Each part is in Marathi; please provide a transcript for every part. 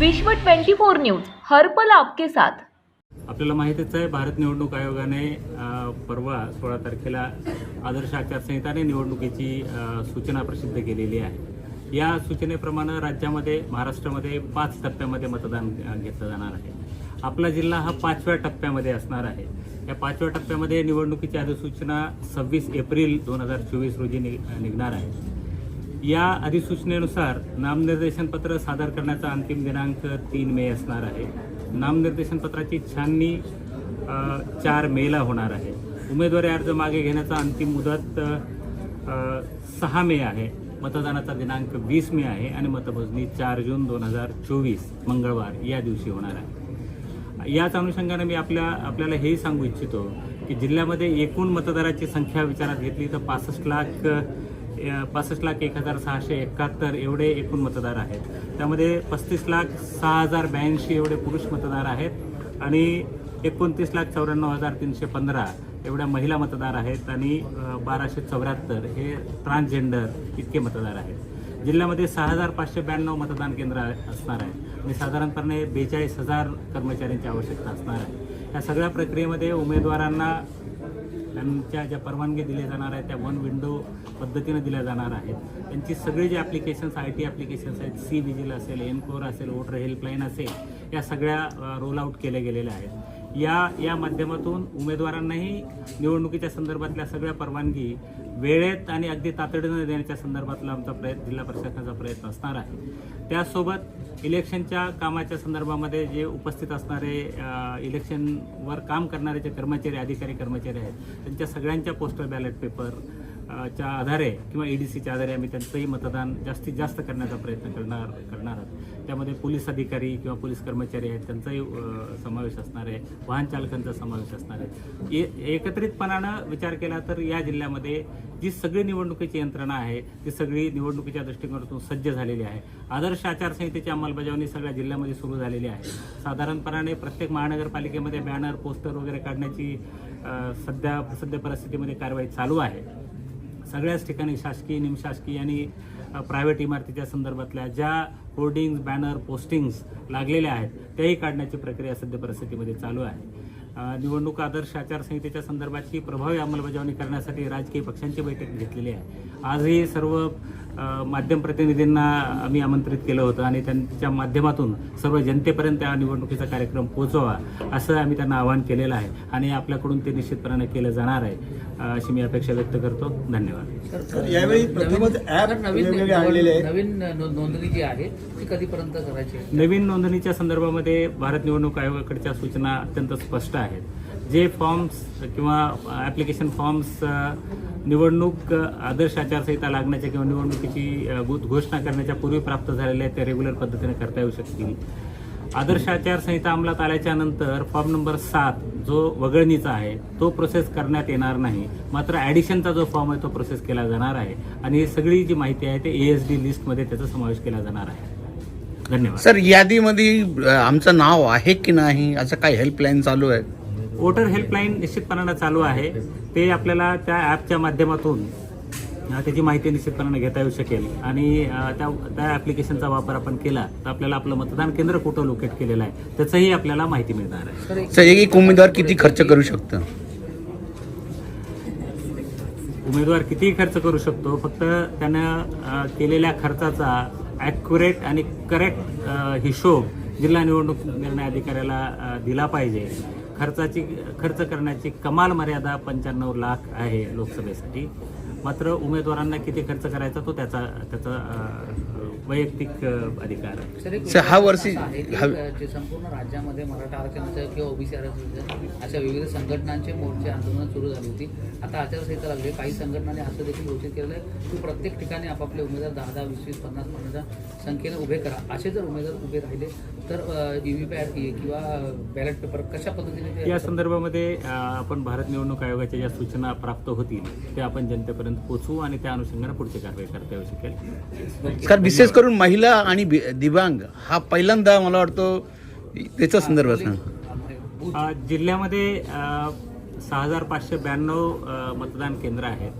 विश्व 24 न्यूज हरपल आपके साथ. आपल्याला माहितीच आहे भारत निवडणूक आयोगाने परवा सोळा तारखेला आदर्श आचारसंहिताने निवडणुकीची सूचना प्रसिद्ध केलेली आहे. या सूचनेप्रमाणे राज्यामध्ये महाराष्ट्रामध्ये पाच टप्प्यामध्ये मतदान घेतलं जाणार आहे. आपला जिल्हा हा पाचव्या टप्प्यामध्ये असणार आहे. या पाचव्या टप्प्यामध्ये निवडणुकीची अधिसूचना सव्वीस एप्रिल दोन हजार चोवीस रोजी नि निघणार आहे. या अधिसूचनेनुसार नामनिर्देशन पत्र सादर करण्याचा अंतिम दिनांक तीन मे असणार आहे. नामनिर्देशन पत्राची छाननी चार मेला होणार आहे. उमेदवारी अर्ज मागे घेण्याचा अंतिम मुदत सहा मे आहे. मतदानाचा दिनांक वीस मे आहे आणि मतमोजणी चार जून दोन हजार चोवीस मंगळवार या दिवशी होणार आहे. याच अनुषंगाने मी आपल्या आपल्याला हेही सांगू इच्छितो की जिल्ह्यामध्ये एकूण मतदाराची संख्या विचारात घेतली तर पासष्ट लाख पासष्ट लाख एक हजार सहाशे एकाहत्तर एवढे एकूण मतदार आहेत. त्यामध्ये पस्तीस लाख सहा हजार ब्याऐंशी एवढे पुरुष मतदार आहेत आणि एकोणतीस लाख चौऱ्याण्णव हजार तीनशे पंधरा एवढ्या महिला मतदार आहेत आणि बाराशे चौऱ्याहत्तर हे ट्रान्सजेंडर इतके मतदार आहेत. जिल्ह्यामध्ये सहा हजार पाचशे ब्याण्णव मतदान केंद्र असणार आहे आणि साधारणपणे बेचाळीस हजार कर्मचाऱ्यांची आवश्यकता असणार आहे. या सगळ्या प्रक्रियेमध्ये उमेदवारांना त्यांच्या ज्या परवानगी दिल्या जाणार आहेत त्या वन विंडो पद्धतीने दिल्या जाणार आहेत. त्यांची सगळी जे ॲप्लिकेशन्स आय टी ॲप्लिकेशन्स आहेत सी विजिल असेल एनकोर असेल वोटर हेल्पलाईन असेल या सगळ्या रोल आऊट केल्या गेलेल्या आहेत. या या माध्यमातून उमेदवारांनाही निवडणुकीच्या संदर्भातल्या सगळ्या परवानगी वेळेत आणि अगदी तातडीने देण्याच्या संदर्भातला आमचा प्रयत्न जिल्हा प्रशासनाचा प्रयत्न असणार आहे. त्यासोबत इलेक्शनच्या कामाच्या संदर्भामध्ये जे उपस्थित असणारे इलेक्शनवर काम करणारे जे कर्मचारी अधिकारी कर्मचारी आहेत त्यांच्या सगळ्यांच्या पोस्टल बॅलेट पेपर च्या आधारे किंवा ई डी सीच्या आधारे आम्ही त्यांचंही मतदान जास्तीत जास्त करण्याचा प्रयत्न करणार करणार आहोत. त्यामध्ये पोलीस अधिकारी किंवा पोलीस कर्मचारी आहेत त्यांचाही समावेश असणार आहे. वाहन चालकांचा समावेश असणार आहे. ए एकत्रितपणानं विचार केला तर या जिल्ह्यामध्ये जी सगळी निवडणुकीची यंत्रणा आहे ती सगळी निवडणुकीच्या दृष्टिकोनातून सज्ज झालेली आहे. आदर्श आचारसंहितेची अंमलबजावणी सगळ्या जिल्ह्यामध्ये सुरू झालेली आहे. साधारणपणाने प्रत्येक महानगरपालिकेमध्ये बॅनर पोस्टर वगैरे काढण्याची सध्या सध्या परिस्थितीमध्ये कारवाई चालू आहे. सगळ्याच ठिकाणी शासकीय निमशासकीय आणि प्रायव्हेट इमारतीच्या संदर्भातल्या ज्या होर्डिंग्स बॅनर पोस्टिंग्स लागलेल्या आहेत त्याही काढण्याची प्रक्रिया सध्या परिस्थितीमध्ये चालू आहे. निवडणूक आदर्श आचारसंहितेच्या संदर्भाची प्रभावी अंमलबजावणी करण्यासाठी राजकीय पक्षांची बैठक घेतलेली आहे. आजही सर्व माध्यम प्रतिनिधींना आम्ही आमंत्रित केलं होतं आणि त्यांच्या माध्यमातून सर्व जनतेपर्यंत या निवडणुकीचा कार्यक्रम पोहोचवा असं आम्ही त्यांना आवाहन केलेलं आहे आणि आपल्याकडून ते निश्चितपणे केलं जाणार आहे अशी मी अपेक्षा व्यक्त करतो. धन्यवाद. यावेळी प्रथमच ॲप नवीन आणलेले नवीन नोंदणी जी आहे ती कधीपर्यंत करायची आहे? नवीन नोंदणीच्या संदर्भामध्ये भारत निवडणूक आयोगाकडच्या सूचना अत्यंत स्पष्ट आहेत. जे फॉर्म्स किंवा ॲप्लिकेशन फॉर्म्स निवडणूक आदर्श आचारसंहिता लागण्याच्या किंवा निवडणुकीची घोषणा करण्याच्या पूर्वी प्राप्त झालेल्या आहेत त्या रेग्युलर पद्धतीने करता येऊ शकतील. आदर्श आचारसंहिता अंमलात आल्याच्यानंतर फॉर्म नंबर सात जो वगळणीचा आहे तो प्रोसेस करण्यात येणार नाही. मात्र ॲडिशनचा जो फॉर्म आहे तो प्रोसेस केला जाणार आहे. आणि ही सगळी जी माहिती आहे ते ए एस डी लिस्टमध्ये त्याचा समावेश केला जाणार आहे. धन्यवाद. सर यादीमध्ये आमचं नाव आहे की नाही? असं काय हेल्पलाईन चालू आहे वोटर हेल्पलाईन निश्चितपणानं चालू आहे. ते आपल्याला त्या ॲपच्या माध्यमातून त्याची माहिती निश्चितपणानं घेता येऊ शकेल. आणि त्या त्या ॲप्लिकेशनचा वापर आपण केला तर आपल्याला आपलं मतदान केंद्र कुठं लोकेट केलेलं आहे त्याचंही आपल्याला माहिती मिळणार आहे. सर एक उमेदवार किती खर्च करू शकतं? उमेदवार कितीही खर्च करू शकतो फक्त त्यानं केलेल्या खर्चाचा ॲक्युरेट आणि करेक्ट हिशोब जिल्हा निवडणूक निर्णय अधिकाऱ्याला दिला पाहिजे. खर्चाची खर्च करण्याची कमाल मर्यादा पंच्याण्णव लाख आहे लोकसभेसाठी. मात्र उमेदवारांना किती खर्च करायचा तो त्याचा त्याचा वैयक्तिक अधिकार. आहे सर, एक सर, हा वर्षी- जे संपूर्ण राज्यामध्ये मराठा आरक्षणाचं किंवा ओबीसी आरक्षणाचं अशा विविध संघटनांचे मोर्चे आंदोलन सुरू झाली होती. आता आचारसंहिता लागली. काही संघटनांनी असं देखील घोषित केलं आहे की प्रत्येक ठिकाणी आपापले उमेदवार दहा दहा वीस वीस पन्नास पन्नासच्या संख्येने उभे करा. असे जर उमेदवार उभे राहिले तर ईव्हीपॅट किंवा बॅलेट पेपर कशा पद्धतीने या संदर्भामध्ये आपण भारत निवडणूक आयोगाच्या ज्या सूचना प्राप्त होतील त्या आपण जनतेपर्यंत पोहोचवू आणि त्या अनुषंगाने पुढची कारवाई करता येऊ शकेल. विशेष करून महिला आणि बि- दिव्यांग हा पहिल्यांदा मला वाटतो त्याचा संदर्भ असणार. अ, जिल्ह्यामध्ये सहा हजार पाचशे ब्याण्णव अ, मतदान केंद्र आहेत.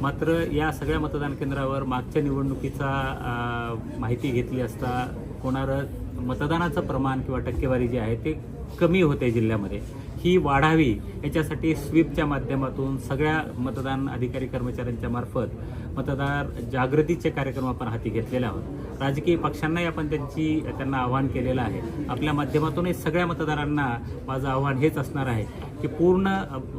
मात्र या सगळ्या मतदान केंद्रावर मागच्या निवडणुकीचा अ, माहिती घेतली असता कोणाला मतदानाचं प्रमाण किंवा टक्केवारी जी आहे ते कमी होते जिल्ह्यामध्ये. ही वाढावी याच्यासाठी स्वीपच्या माध्यमातून सगळ्या मतदान अधिकारी कर्मचाऱ्यांच्या मार्फत मतदार जागृतीचे कार्यक्रम आपण हाती घेतलेले आहोत. राजकीय पक्षांनाही आपण त्यांची त्यांना आव्हान केलेलं आहे. आपल्या माध्यमातूनही सगळ्या मतदारांना माझं आव्हान हेच असणार आहे की पूर्ण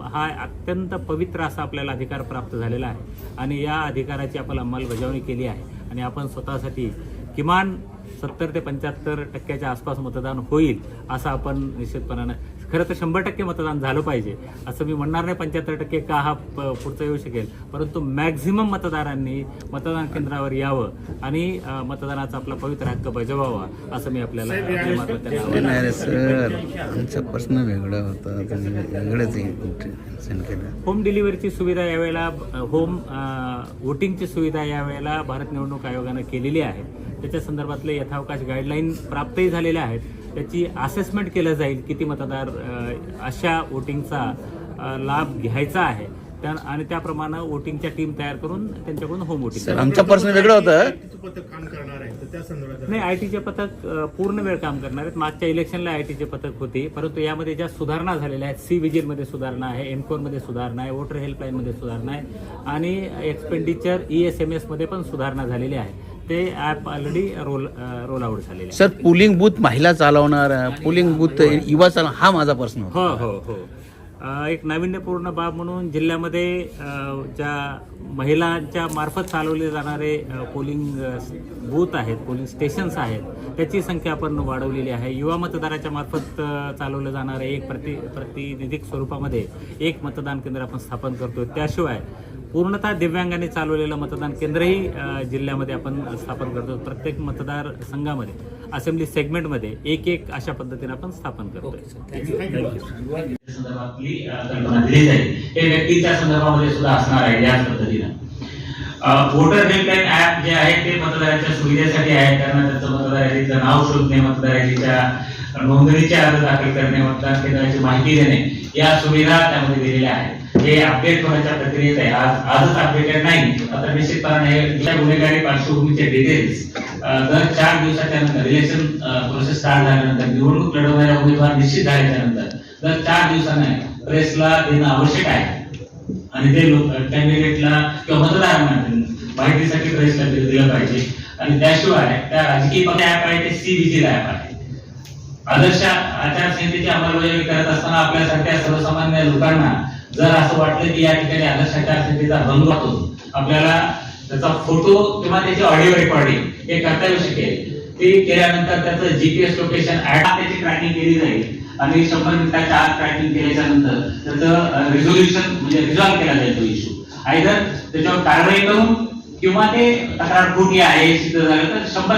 हा अत्यंत पवित्र असा आपल्याला अधिकार प्राप्त झालेला आहे. आणि या अधिकाराची आपण अंमलबजावणी केली आहे. आणि आपण स्वतःसाठी किमान सत्तर ते पंच्याहत्तर टक्क्याच्या आसपास मतदान होईल असं आपण निश्चितपणानं खरं तर शंभर टक्के मतदान झालं पाहिजे. असं मी म्हणणार नाही पंच्याहत्तर टक्के का हा प- पुढचा येऊ शकेल. परंतु मॅक्झिमम मतदारांनी मतदान केंद्रावर यावं आणि मतदानाचा आपला पवित्र हक्क बजावावा असं मी आपल्याला आमचा प्रश्न वेगळा होता. होम डिलिव्हरीची सुविधा यावेळेला होम वोटिंगची सुविधा यावेळेला भारत निवडणूक आयोगानं केलेली आहे. त्याच्या संदर्भातले यथावकाश गाईडलाईन प्राप्तही झालेल्या आहेत. त्याची असेसमेंट केलं जाईल किती मतदार अशा वोटिंगचा लाभ घ्यायचा आहे. त्या आणि त्याप्रमाणे वोटिंगच्या टीम तयार करून त्यांच्याकडून होम वोटिंग सर आमचा प्रश्न वेगळा होता. पथक काम करणार आहे तर त्या संदर्भात नाही आय टीचे पथक पूर्ण वेळ काम करणार आहेत. मागच्या इलेक्शनला आय टीचे पथक होते. परंतु यामध्ये ज्या सुधारणा झालेल्या आहेत सी विजिलमध्ये सुधारणा आहे एमकोरमध्ये सुधारणा आहे वोटर हेल्पलाईनमध्ये सुधारणा आहे आणि एक्सपेंडिचर ई एस एम एसमध्ये पण सुधारणा झालेली आहे. ते app already roll roll out झालेले सर पोलिंग बूथ महिला चालवणार पोलिंग बूथ युवा चालवणार हा माझा प्रश्न होता. हो हो हो. अ, एक नाविन्यपूर्ण बाब म्हणून जिल्ह्यामध्ये अ, ज्या महिलांच्या मार्फत चालवले जाणारे अ, पोलिंग अ, बूथ आहेत पोलिंग स्टेशन्स आहेत त्याची संख्या आपण वाढवलेली आहे. युवा मतदाराच्या मार्फत अ, चालवलं जाणारं एक प्रति प्रतिनिधिक स्वरूपामध्ये एक मतदान केंद्र आपण स्थापन करतो त्याशिवाय पूर्णतः दिव्यांगांनी चालवलेलं मतदान केंद्रही जिल्ह्यामध्ये आपण स्थापन करतो. प्रत्येक मतदार संघामध्ये असेंब्ली सेगमेंटमध्ये एक एक अशा पद्धतीने आपण स्थापन जाईल हे व्यक्तीच्या संदर्भामध्ये सुद्धा असणार आहे याच पद्धतीनं. वोटर हेल्पलाईन ऍप जे आहे ते मतदाराच्या सुविधेसाठी आहे. त्यांना त्याचं मतदार यादीचं नाव शोधणे मतदार यादीच्या नोंदणीचे अर्ज दाखल करणे मतदान केंद्राची माहिती देणे या सुविधा त्यामध्ये दिलेल्या आहेत. हे अपडेट होण्याच्या प्रक्रियेत आहे. आज आजच अपडेटेड नाही. आता निश्चितपणे गुन्हेगारी पार्श्वभूमीचे डिटेल्स दर चार दिवसाच्या नंतर इलेक्शन प्रोसेस स्टार्ट झाल्यानंतर निवडणूक लढवणाऱ्या उमेदवार निश्चित झाल्याच्यानंतर दर चार दिवसाने प्रेसला देणं आवश्यक आहे. आणि ते लोक कॅन्डिडेटला किंवा मतदारांना माहितीसाठी प्रेसला दिलं पाहिजे. आणि त्याशिवाय त्या राजकीय पक्ष ऍप आहे ते सी विजिल ऍप आहे. आदर्श आचारसंहितेची अंमलबजावणी करत असताना आपल्यासारख्या सर्वसामान्य लोकांना जर असं वाटलं की या ठिकाणी आदर्श आचारसंहितेचा भंग होतो आपल्याला त्याचा फोटो किंवा त्याची ऑडिओ रेकॉर्डिंग हे करता येऊ शकेल. ते केल्यानंतर त्याचं जीपीएस लोकेशन ऍड त्याची ट्रॅकिंग केली जाईल. आणि शंभर मिनिटाच्या आत ट्रॅकिंग केल्याच्यानंतर त्याचं रिझोल्युशन म्हणजे रिझॉल्व्ह केला जाईल तो इश्यू आयदर त्याच्यावर कारवाई करून किंवा ते तक्रार कुठे आहे सिद्ध झालं तर शंभर